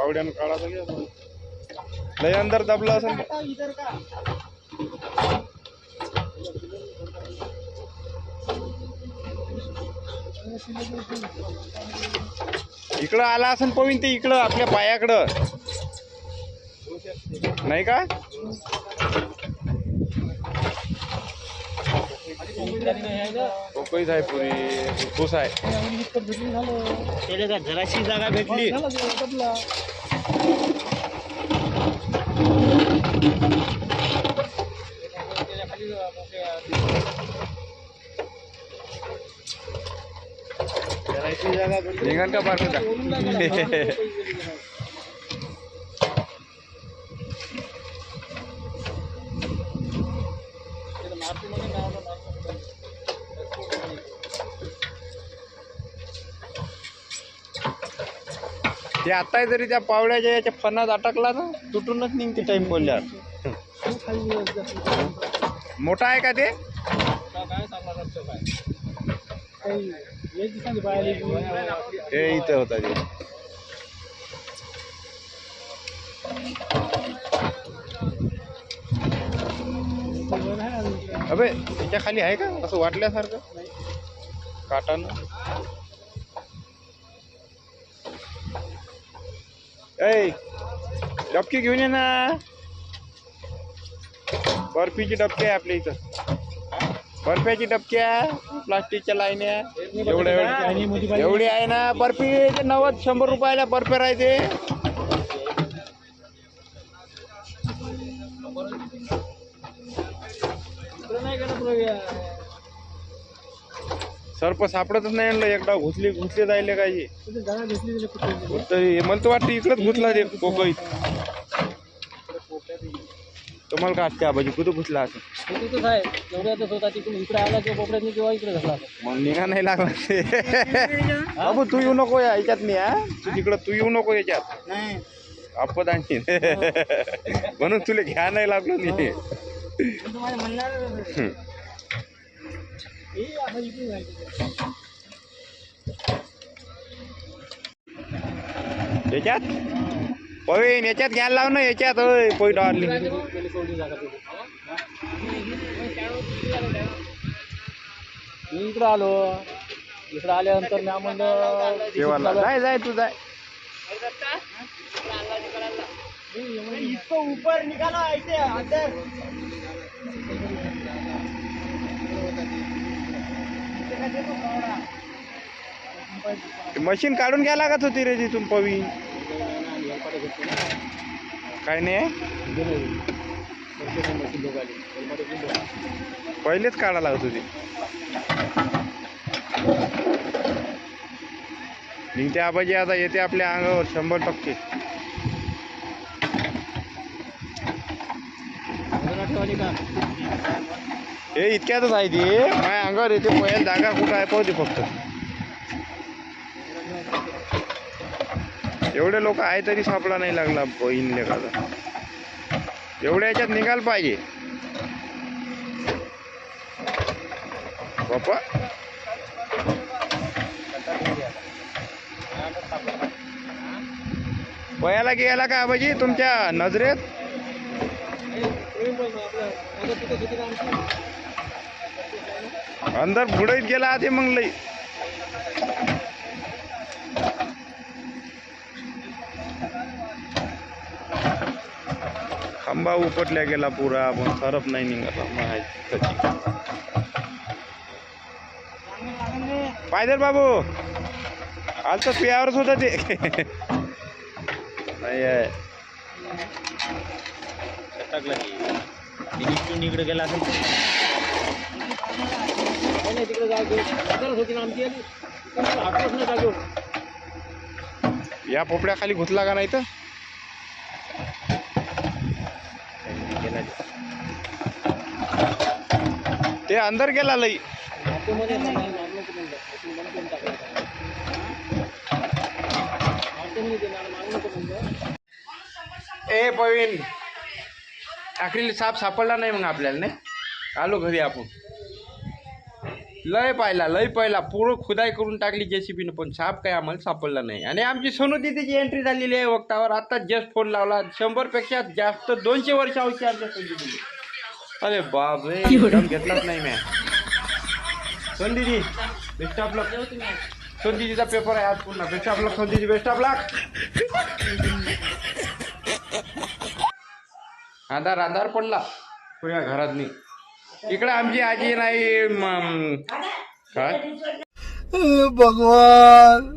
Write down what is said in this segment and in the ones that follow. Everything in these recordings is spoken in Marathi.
पावड्यानं काढा. लय अंदर दबलं असेल. इकडं आला असेल पवीन ते इकडं आपल्या पायाकडं. नाही का? आहे पुरी. फुस आहे. जराशी जागा भेटली. जराशी जागा भेटली निघाल का पार्क का ते आता जरी त्या पावड्याच्या याच्या फणात अटकला ना तुटूनच निघते टाइम बोलल्यावर. मोठा आहे का ते? हे इथं होता ते. अबे त्याच्याखाली आहे का? असं वाटल्यासारखं? काटानं ऐ डबकी घेऊन ये ना. बर्फीची डबके आहे आपल्या इथं. बर्फ्याची डबक्या प्लास्टिकच्या लाईन्या एवढ्या एवढ्या एवढी आहे ना बर्फी नव्वद शंभर रुपयाला बर्फी राहते. सर्प सापडतच नाही आणलं एकदा घुसली घुसले जायले काय हे. तिथे जागा भेटली तिला कुठे? तर हे मला तर वाटतं इकडंच घुसला ते कोकळीत. तुम्हाला काय वाटते आबाजी कुठं घुसला असं? मग निघा नाही लागला ते. बाबू तू येऊ नको या याच्यात नाही हा? तू तिकडं तू येऊ नको याच्यात. नाही. आपत आणखी. म्हणून तुला घ्या नाही लागलो नाही तुम्हाला म्हणणार हम्म. हे आता इकडे जायचं याच्यात? पवीन याच्यात घ्यायला लाव ना याच्यात. होय पोई डारली गेली सोडली जागा तिथे मी इकडं आलो. इकडं आल्यानंतर मी म्हणलं जेवायला. जाय जाय तू जाय. इसको ऊपर निकाला ऐसे मशीन काढून घ्या लागत होती रे तिथून पवीन काय नाही? पहिलेच काढा लागत होती. निघते आबाजी आता येते आपल्या अंगावर शंभर टक्के. हे इतक्यातच आहे ते. माझ्या अंगावर येते पहिल्या जागा कुठं आहे पाहते फक्त. एवढे लोक आहे तरी सापडा नाही लागला बहीण लेखाचा एवढ्या याच्यात निघाल पाहिजे. बापा वयाला गेला का आबाजी तुमच्या नजरेत? अंदर बुडत गेला ते मग लई खांबा उपटल्या गेला पुरा पण सरप नाही निघाला माहिती पायदर बाबू आज तर पियावरच होता ते नाही आहे टाकला इकडून इकडे गेला असेल नाही तिकडे जाऊ होती ना आमची हातच नाही जागेवर या पोपड्या खाली घुसला का नाही तर? ते अंदर गेला लई आतमध्ये नाही, नाही, मारलं तर म्हणलं. आपण बंद करून टाकायचं. आतमध्ये ते मार- मारू नको म्हणलं. ए पवीन आखरी साप सापडला नाही मग आपल्याला नाही? आलो घरी आपण. लय पाहिला लय पाहिला. पूर्ण खुदाई करून टाकली जेसीबीनं पण साप काही आम्हाला सापडला नाही. आणि आमची सोनू दिदीची एंट्री झालेली आहे वक्तावर. आता जस्ट फोन लावला. शंभरपेक्षा जास्त दोनशे वर्ष आवश्यक आमच्या सोनू दिदी अरे बाप रे घेतलाच नाही मॅ. सोन दिदी बेस्ट ऑफ लक सोन दिदीचा पेपर आहे आज पुन्हा बेस्ट ऑफ लक सोन दिदी बेस्ट ऑफ लक अंधार अंधार पडला. पुऱ्या घरात नाही इकडे आमची आजी नाही काय? भगवान.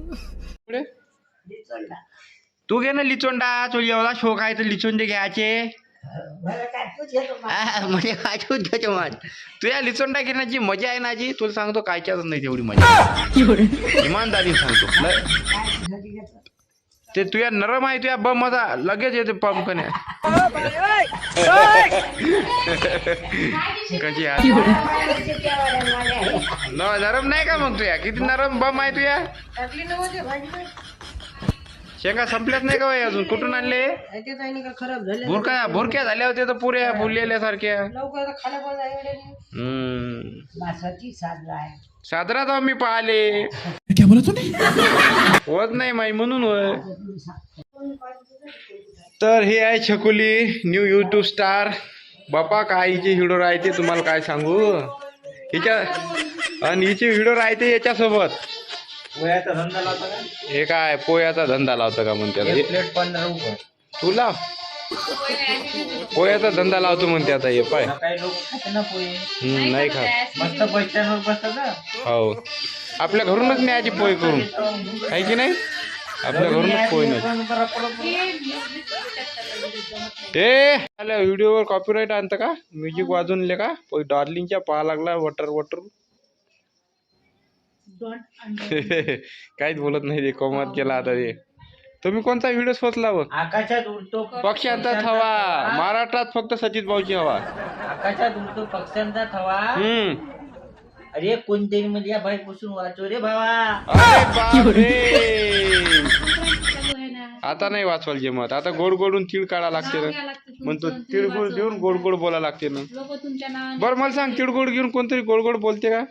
तू घे ना लिचोंडा तुला एवढा शोक आहे तर लिचोंडे घ्यायचे. म्हणजे काय तू घ्यायचे मग तू या लिचोंडा घेण्याची मजा आहे ना जी तुला सांगतो कायच्याच नाही तेवढी मजा. इमानदारी सांगतो. ते तुया नरम आहे तुया बम मजा लगेच येते पंपकने कशी आहे न- नरम नाही का मग तुया? किती नरम बम आहे तुया? शेंगा संपल्याच नाही का बाई अजून? कुठून आणले? खराब झाले भुरका भुरक्या झाल्या होत्या तर पुऱ्या फुललेल्या सारख्या हम्म साजरा साजरात आम्ही पाहिले. क्या बोला तूने? होत नाही माई म्हणून होय. तर हे आहे छकुली न्यू युट्यूब स्टार बापा काय हिचे व्हिडिओ राहते तुम्हाला काय सांगू? हिच्या आणि हिचे व्हिडिओ राहते याच्यासोबत. वयाचा धंदा लावता का हे काय पोयाचा धंदा लावता का म्हणते आता? प्लेट पंधरा रुपये. तू लाव पोयाचा धंदा लावतो म्हणते आता हे पाय. काही लोक खाते ना पोहे. हम्म, नाही खात. मस्त बस स्टँडवर बसतात ना. हो. आपल्या घरूनच न्यायची पोय करून. आहे की नाही? आपल्या घरूनच पोय नाही. ए आल्या व्हिडिओवर कॉपीराईट आणतं का? म्युझिक वाजवून ले का? पोय डार्लिंगच्या पाहा लागला वटर वटर काहीच बोलत नाही ते कोमात केला आता ते तुम्ही कोणता व्हिडिओ बघ आकाशात उडतो पक्ष्यांचा हवा महाराष्ट्रात फक्त सचित भाऊची हवा. आकाशात उडतो पक्ष्यांचा थवा. हम्म. अरे कोणतरी म्हणजे या बाई पासून वाचो रे भावा? अरे बापरे! आता नाही वाचवाल जेमत. आता गोड गोडून तीळ काढा लागते ना. म्हणतो तिळगुळ देऊन गोड गोड बोला लागते ना. लोक तुमच्या नावाने बरं मला सांग तिळगुळ घेऊन कोणतरी गोड गोड बोलते का?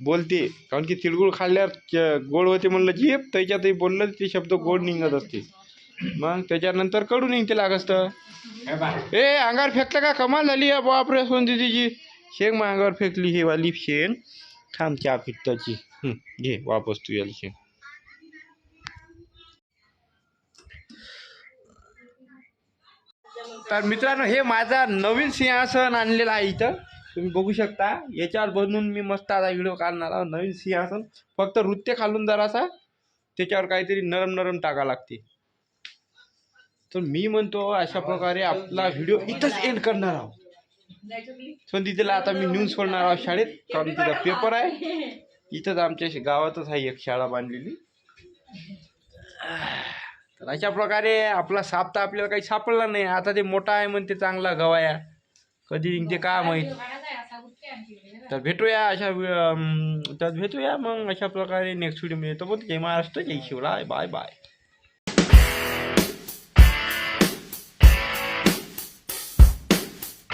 बोलते. कारण की तिळगुळ खाल्ल्यावर च- गोड होते म्हणलं जीप त्याच्यातही बोललं ते शब्द गोड निघत असते. मग त्याच्यानंतर कडू निघते लागस्त ए अंगावर फेकलं का? कमाल झाली आहे बापरे दिदीची शेंग मांगावर फेकली ही वाली शेंग थांब चहा पित्ताची घे वापस तू याला शेंग तर मित्रांनो हे माझा नवीन सिंहासन आणलेलं आहे इथं. तुम्ही बघू शकता याच्यावर बनवून मी मस्त आता व्हिडिओ काढणार आहोत. नवीन सिंहासन. फक्त नृत्य खालून जरासा त्याच्यावर काहीतरी नरम नरम टाका लागते. तर मी म्हणतो अशा प्रकारे आपला व्हिडिओ इथंच एंड करणार आहोत. पण आता मी न्यूज सोडणार आहोत शाळेत. कारण तिचा पेपर आहे. इथंच आमच्या गावातच आहे एक शाळा बांधलेली. तर अशा प्रकारे आपला साप तर आपल्याला काही सापडला नाही. आता ते मोठा आहे म्हणते चांगला गवाया. कधी निघते का माहीत? तर भेटूया अशा तर भेटूया मग अशा प्रकारे नेक्स्ट व्हिडिओ मिळतो पण जय महाराष्ट्र जय शिवराय बाय बाय.